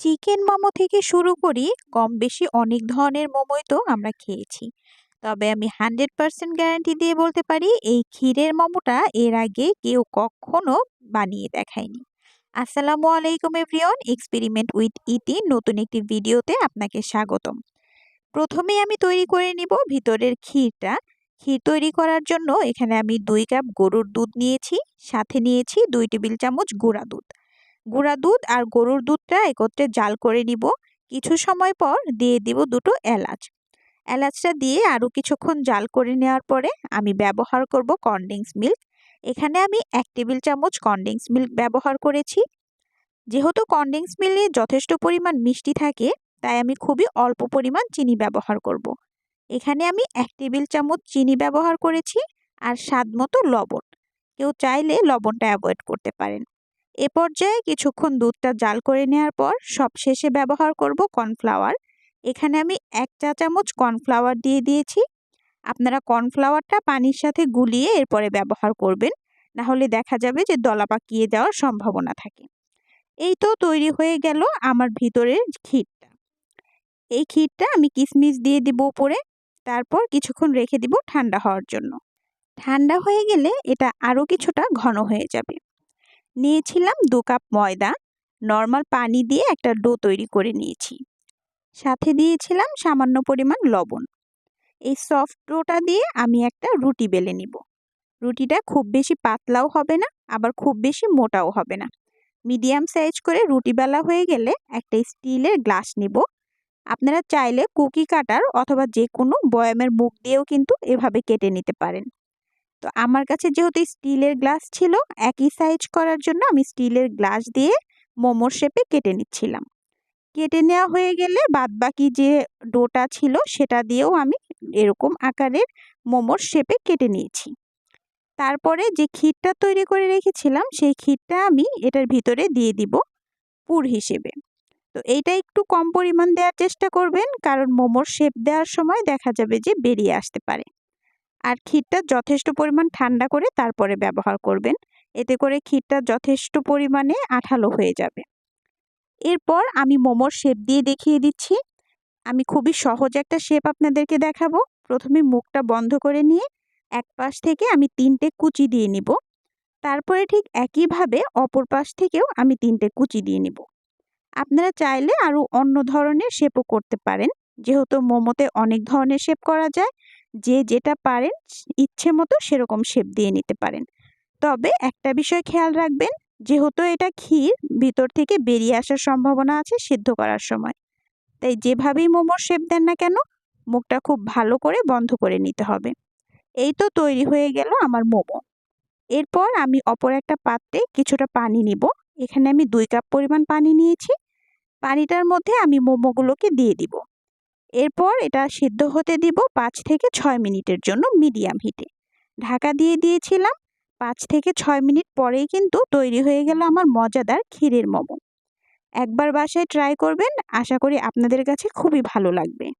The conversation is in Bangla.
চিকেন মোমো থেকে শুরু করি, কম বেশি অনেক ধরনের মোমোই তো আমরা খেয়েছি। তবে আমি হান্ড্রেড পারসেন্ট গ্যারান্টি দিয়ে বলতে পারি, এই ক্ষীরের মোমোটা এর আগে কেউ কখনো বানিয়ে দেখায়নি। আসসালামু আলাইকুম এভরিওন এক্সপেরিমেন্ট উইথ ইটি নতুন একটি ভিডিওতে আপনাকে স্বাগতম। প্রথমে আমি তৈরি করে নিব ভিতরের ক্ষীরটা। ক্ষীর তৈরি করার জন্য এখানে আমি দুই কাপ গরুর দুধ নিয়েছি, সাথে নিয়েছি দুই টেবিল চামচ গুঁড়া দুধ। গুঁড়া দুধ আর গরুর দুধটা একত্রে জাল করে নিব। কিছু সময় পর দিয়ে দিব দুটো এলাচ। এলাচটা দিয়ে আরও কিছুক্ষণ জাল করে নেওয়ার পরে আমি ব্যবহার করব কনডেন্স মিল্ক। এখানে আমি এক টেবিল চামচ কনডেন্স মিল্ক ব্যবহার করেছি। যেহেতু কনডেন্স মিল্কে যথেষ্ট পরিমাণ মিষ্টি থাকে, তাই আমি খুবই অল্প পরিমাণ চিনি ব্যবহার করব। এখানে আমি এক টেবিল চামচ চিনি ব্যবহার করেছি আর স্বাদ মতো লবণ। কেউ চাইলে লবণটা অ্যাভয়েড করতে পারেন। এ পর্যায়ে কিছুক্ষণ দুধটা জাল করে নেওয়ার পর সব শেষে ব্যবহার করব কর্নফ্লাওয়ার। এখানে আমি এক চা চামচ কর্নফ্লাওয়ার দিয়ে দিয়েছি। আপনারা কর্নফ্লাওয়ারটা পানির সাথে গুলিয়ে এরপরে ব্যবহার করবেন। না হলে দেখা যাবে যে দলা পাকিয়ে যাওয়ার সম্ভাবনা থাকে। এই তো তৈরি হয়ে গেল আমার ভিতরের ক্ষীরটা। এই ক্ষীরটা আমি কিশমিশ দিয়ে দিব উপরে। তারপর কিছুক্ষণ রেখে দিব ঠান্ডা হওয়ার জন্য। ঠান্ডা হয়ে গেলে এটা আরও কিছুটা ঘন হয়ে যাবে। নিয়েছিলাম দু কাপ ময়দা, নর্মাল পানি দিয়ে একটা ডো তৈরি করে নিয়েছি। সাথে দিয়েছিলাম সামান্য পরিমাণ লবণ। এই সফট ডোটা দিয়ে আমি একটা রুটি বেলে নিব। রুটিটা খুব বেশি পাতলাও হবে না, আবার খুব বেশি মোটাও হবে না। মিডিয়াম সাইজ করে রুটি বেলা হয়ে গেলে একটা স্টিলের গ্লাস নিব। আপনারা চাইলে কুকি কাটার অথবা যে কোনো বয়ামের মুখ দিয়েও কিন্তু এভাবে কেটে নিতে পারেন। তো আমার কাছে যেহেতু স্টিলের গ্লাস ছিল, একই সাইজ করার জন্য আমি স্টিলের গ্লাস দিয়ে মোমোর শেপে কেটে নিচ্ছিলাম। কেটে নেওয়া হয়ে গেলে বাদ বাকি যে ডোটা ছিল, সেটা দিয়েও আমি এরকম আকারের মোমোর শেপে কেটে নিয়েছি। তারপরে যে ক্ষীরটা তৈরি করে রেখেছিলাম, সেই ক্ষীরটা আমি এটার ভিতরে দিয়ে দিব পুর হিসেবে। তো এইটা একটু কম পরিমাণ দেওয়ার চেষ্টা করবেন, কারণ মোমোর শেপ দেওয়ার সময় দেখা যাবে যে বেরিয়ে আসতে পারে। আর ক্ষীরটা যথেষ্ট পরিমাণ ঠান্ডা করে তারপরে ব্যবহার করবেন। এতে করে ক্ষীরটা যথেষ্ট পরিমাণে আঠালো হয়ে যাবে। এরপর আমি মোমোর শেপ দিয়ে দেখিয়ে দিচ্ছি। আমি খুবই সহজ একটা শেপ আপনাদেরকে দেখাবো। প্রথমে মুখটা বন্ধ করে নিয়ে এক পাশ থেকে আমি তিনটে কুচি দিয়ে নিব। তারপরে ঠিক একইভাবে অপর পাশ থেকেও আমি তিনটে কুচি দিয়ে নিব। আপনারা চাইলে আরও অন্য ধরনের শেপও করতে পারেন। যেহেতু মোমোতে অনেক ধরনের শেপ করা যায় যে যেটা পারেন, ইচ্ছে মতো সেরকম শেপ দিয়ে নিতে পারেন। তবে একটা বিষয় খেয়াল রাখবেন, যেহেতু এটা ক্ষীর, ভিতর থেকে বেরিয়ে আসার সম্ভাবনা আছে সিদ্ধ করার সময়। তাই যেভাবেই মোমোর শেপ দেন না কেন, মুখটা খুব ভালো করে বন্ধ করে নিতে হবে। এই তো তৈরি হয়ে গেল আমার মোমো। এরপর আমি অপর একটা পাত্রে কিছুটা পানি নিব। এখানে আমি দুই কাপ পরিমাণ পানি নিয়েছি। পানিটার মধ্যে আমি মোমোগুলোকে দিয়ে দিব। এরপর এটা সিদ্ধ হতে দিব পাঁচ থেকে ছয় মিনিটের জন্য মিডিয়াম হিটে। ঢাকা দিয়ে দিয়েছিলাম, পাঁচ থেকে ছয় মিনিট পরেই কিন্তু তৈরি হয়ে গেল আমার মজাদার ক্ষীরের মোমো। একবার বাসায় ট্রাই করবেন, আশা করি আপনাদের কাছে খুবই ভালো লাগবে।